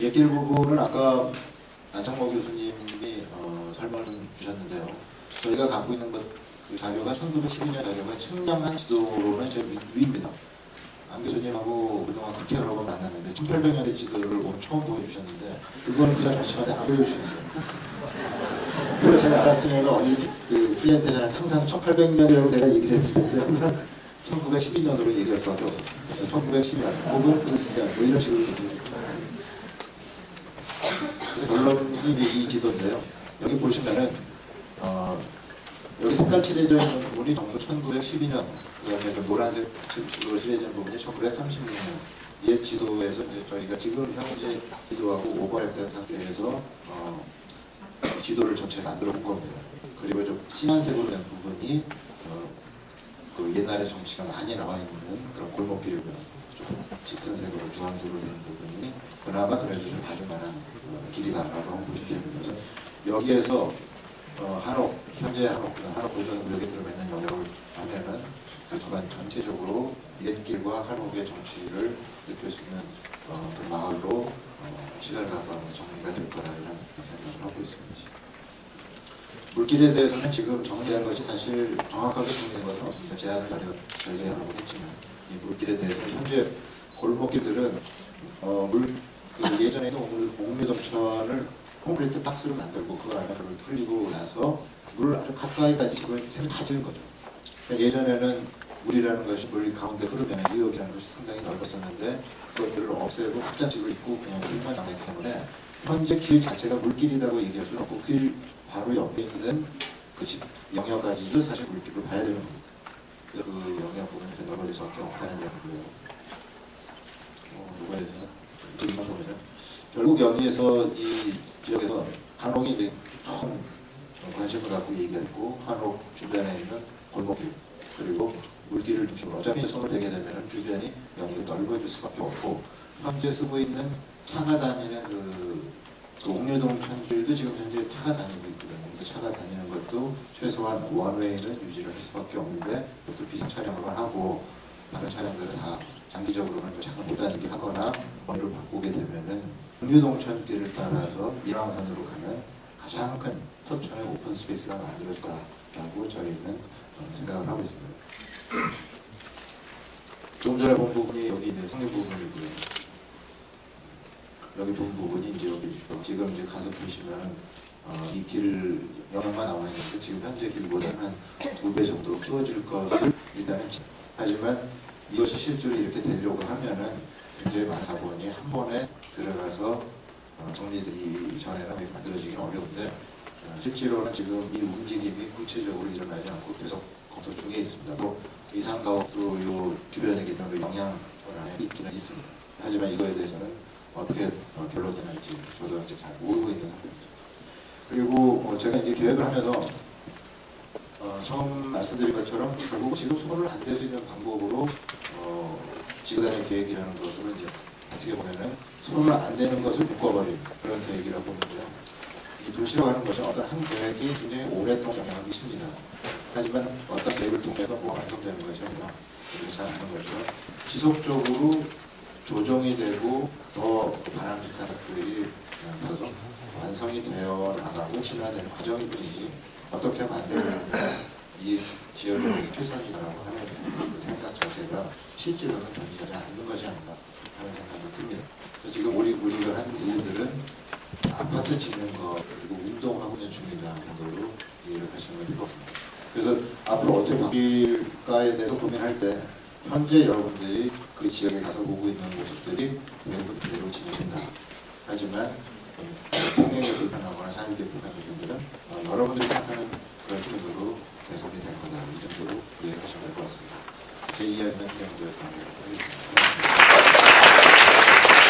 얘길 부분은 아까 안창모 교수님이 어, 설명을 좀 주셨는데요. 저희가 갖고 있는 것, 그 자료가 1912년 자료가 측량한 지도로는 제일 위- 위입니다. 안 교수님하고 그동안 그렇게 여러 번 만났는데 1800년대 지도를 오늘 처음 보여주셨는데 그거는 그냥 저한테 안 보여주셨어요. 그걸 제가 알았으면 어디 그 프리젠테이션을 항상 1800년이라고 제가 얘기를 했을 텐데 항상 1912년으로 얘기할 수밖에 없었어요. 그래서 1912년 혹은 그 이전 뭐 이런 식으로 얘기해요. 이제 이 지도인데요. 여기 보시면은 어, 여기 색깔 칠해져 있는 부분이 전부 1912년 그다음에 그 노란색 칠로 칠해진 부분이 1936년 옛 지도에서 이제 저희가 지금 현재 지도하고 오버랩된 상태에서 어, 이 지도를 전체 만들어 본 겁니다. 그리고 좀 진한 색으로 된 부분이 어, 그 옛날에 정치가 많이 나와 있는 그런 골목길이고요. 좀 짙은 색으로 주황색으로 된 부분이 그나마 그래도 좀 봐줄 만한 어, 길이다라고 됩니다. 그래서 여기에서 어, 한옥 현재 한옥 한옥 보존 구역에 들어가 있는 영역을 하면은 그 전반 전체적으로 옛길과 한옥의 정치를 느낄 수 있는 어, 그 마을로 어, 시간을 갖고 정리가 될 거다 이런 생각을 하고 있습니다. 물길에 대해서는 지금 정리한 것이 사실 정확하게 정리된 것은 없습니다. 제안을 저희가, 저희가 했지만 이 물길에 대해서 현재 골목길들은 어, 물, 그 예전에는 옥류- 옥류동천을 콘크리트 박스로 만들고 그 안에 물을 흘리고 나서 물을 아주 가까이까지 집을 새로 다 지은 거죠. 그러니까 예전에는 물이라는 것이 물 가운데 흐르면 유역이라는 것이 상당히 넓었었는데 그것들을 없애고 확장집을 있고 그냥 길만 남았기 때문에 현재 길 자체가 물길이라고 얘기할 수는 없고 길 바로 옆에 있는 그 집 영역까지도 사실 물길로 봐야 되는 겁니다. 그래서 그 영역 부분이 이렇게 넓어질 수밖에 없다는 이야기고요. 어, 누가에서는 그림만 보면은 결국 여기에서 이 지역에서 한옥이 이제 처음 관심을 갖고 얘기했고 한옥 주변에 있는 골목길 그리고 물길을 중심으로 어차피 손을 대게 되면 주변이 영역이 넓어질 수밖에 없고 현재 쓰고 있는 차가 다니는 그, 그 옥류동 천길도 지금 현재 차가 다니고 있거든요. 그래서 차가 다니는 것도 최소한 원웨이는 유지를 할 수밖에 없는데 그것도 비상 차량으로만 하고 다른 차량들은 다 장기적으로는 차가 못 다니게 하거나 원을 바꾸게 되면은 옥류동 천길을 따라서 일왕산으로 가는 가장 큰 서천의 오픈 스페이스가 만들어질까 라고 저희는 어, 생각을 하고 있습니다. 조금 전에 본 부분이 여기 있는 상류 부분이고요. 여기 본 부분이 이제 여기 지금 이제 가서 보시면 어, 이길 영향만 나와 있는데 지금 현재 길보다는 한두배 정도 추워질 것을 일단은 지- 하지만 이것이 실제로 이렇게 되려고 하면은 굉장히 많은 자본이 한 번에 들어가서 어, 정리들이 전에는 만들어지기는 어려운데 어, 실제로는 지금 이 움직임이 구체적으로 일어나지 않고 계속 검토 중에 있습니다. 뭐 이상 가옥도 요 주변에 있는 그 영향 안에 있기는 있습니다. 하지만 이거에 대해서는 어떻게 어, 결론이 날지 저도 아직 잘 모르고 있는 상태입니다. 그리고 어, 제가 이제 계획을 하면서 어, 처음 말씀드린 것처럼 결국 지금 손을 안 댈 수 있는 방법으로 어, 지구단위 계획이라는 것을 이제 어떻게 보면은 손을 안 대는 것을 묶어버린 그런 계획이라고 보는데요. 이 도시라고 하는 것은 어떤 한 계획이 굉장히 오랫동안 영향을 미칩니다. 하지만 어떤 계획을 통해서 뭐 완성되는 것이 아니라 잘 아는 것처럼 지속적으로 조정이 되고 더 바람직한 것들이 나서 완성이 되어 나가고 진화되는 과정일 뿐이지 어떻게 만들면 이 지역을 최선이라고 하는 그 생각 자체가 실제로는 존재하지 않는 것이 아닌가 하는 생각이 듭니다. 그래서 지금 우리 우리가 한 일들은 아파트 짓는 거 그리고 운동하고 있는 중이다 정도로 이해를 하시면 될 것 같습니다. 그래서 앞으로 어떻게 바뀔까에 대해서 고민할 때 현재 여러분들이 그 지역에 가서 보고 있는 모습들이 대부분 그대로 진행된다. 하지만 음, 통행에 불편하거나 삶에 불편한 어, 여러분들이 생각하는 그런 수준으로 개선이 될 거다. 이 정도로 이해하시면 될 것 같습니다. 제 이야기는 마무리하도록 하겠습니다.